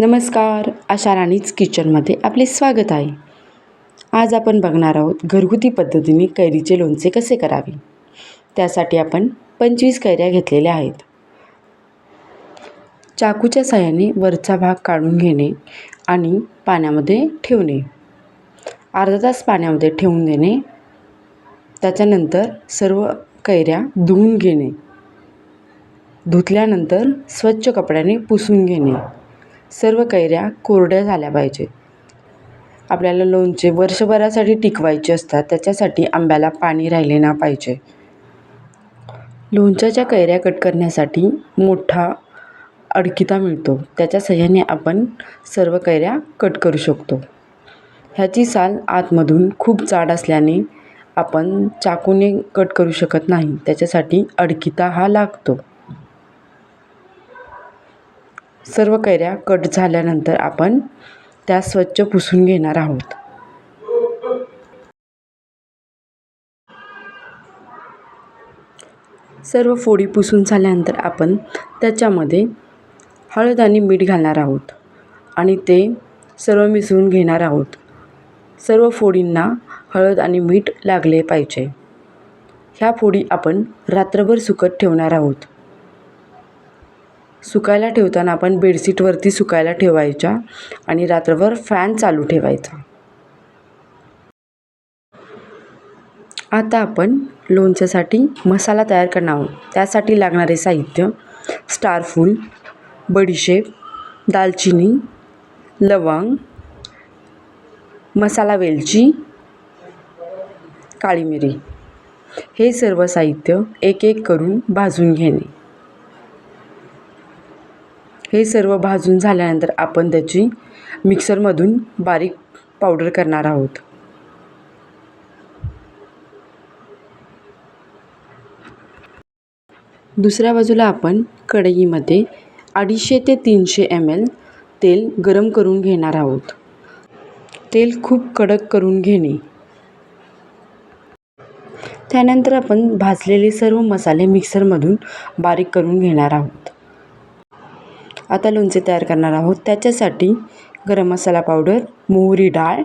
नमस्कार आशा राणीच किचनमध्ये आपले स्वागत आहे. आज आपण बघणार आहोत घरगुती पद्धतीने कैरीचे लोणचे कसे करावे? त्यासाठी आपण पंचवीस कैऱ्या घेतलेल्या आहेत. चाकूच्या साह्याने वरचा भाग काढून घेणे आणि पाण्यामध्ये ठेवणे. अर्धा तास पाण्यामध्ये ठेवून देणे. त्याच्यानंतर सर्व कैऱ्या धुवून घेणे. धुतल्यानंतर स्वच्छ कपड्याने पुसून घेणे. सर्व कैऱ्या कोरड्या झाल्या पाहिजेत. आपल्याला लोणचे वर्षभरासाठी टिकवायचे असतात त्याच्यासाठी आंब्याला पाणी राहिले ना पाहिजे. लोणच्याच्या कैऱ्या कट करण्यासाठी मोठा अडकिता मिळतो. त्याच्या सहाय्याने आपण सर्व कैऱ्या कट करू शकतो. ह्याची साल आतमधून खूप जाड असल्याने आपण चाकूने कट करू शकत नाही. त्याच्यासाठी अडकिता हा लागतो. सर्व कैऱ्या कट झाल्यानंतर आपण त्या स्वच्छ पुसून घेणार आहोत. सर्व फोडी पुसून झाल्यानंतर आपण त्याच्यामध्ये हळद आणि मीठ घालणार आहोत आणि ते सर्व मिसळून घेणार आहोत. सर्व फोडींना हळद आणि मीठ लागले पाहिजे. ह्या फोडी आपण रात्रभर सुकत ठेवणार आहोत. सुकायला ठेवताना आपण बेडशीटवरती सुकायला ठेवायच्या आणि रात्रभर फॅन चालू ठेवायचा. आता आपण लोणच्यासाठी मसाला तयार करणार आहोत. त्यासाठी लागणारे साहित्य स्टारफूल बडीशेप दालचिनी लवंग मसाला वेलची काळी मिरी. हे सर्व साहित्य एक एक करून भाजून घेणे. हे सर्व भाजून झाल्यानंतर आपण त्याची मिक्सरमधून बारीक पावडर करणार आहोत. दुसऱ्या बाजूला आपण कढईमध्ये अडीचशे ते तीनशे एम एल तेल गरम करून घेणार आहोत. तेल खूप कडक करून घेणे. त्यानंतर आपण भाजलेले सर्व मसाले मिक्सरमधून बारीक करून घेणार आहोत. आता लोणचे तयार करणार आहोत. त्याच्यासाठी गरम मसाला पावडर मोहरी डाळ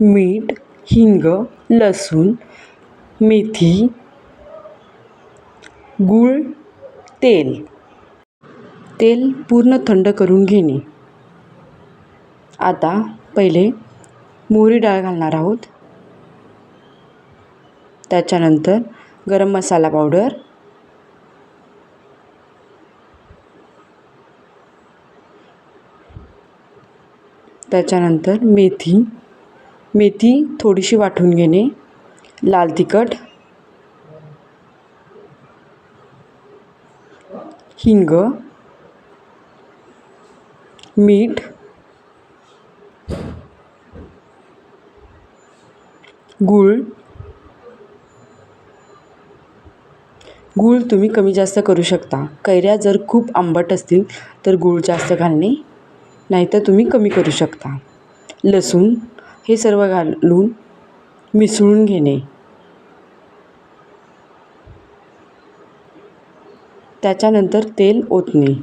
मीठ हिंग लसूण मेथी गूळ तेल. तेल पूर्ण थंड करून घेणे. आता पहिले मोहरी डाळ घालणार आहोत. त्याच्यानंतर गरम मसाला पावडर त्याच्यानंतर मेथी. मेथी थोडीशी वाटून घेणे. लाल तिखट. हिंग. मीठ. गूळ. गूळ तुम्ही कमी जास्त करू शकता. कैऱ्या जर खूप आंबट असतील तर गूळ जास्त घालणे नाहीतर तुम्ही कमी करू शकता. लसूण हे सर्व घालून मिसळून घेणे. त्याच्यानंतर तेल ओतणे.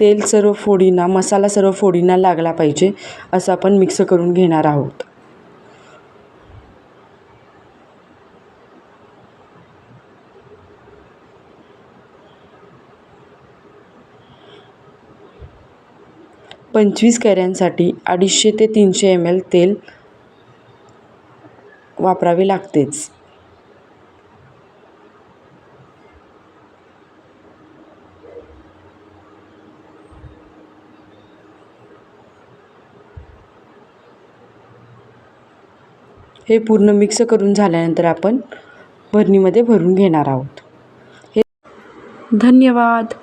तेल सर्व फोडींना मसाला सर्व फोडींना लागला पाहिजे असं आपण मिक्स करून घेणार आहोत. पंचवीस कैऱ्यांसाठी अडीचशे ते तीनशे एम एल तेल वापरावे लागतेच. हे पूर्ण मिक्स करून झाल्यानंतर आपण भरणीमध्ये भरून घेणार आहोत. हे धन्यवाद.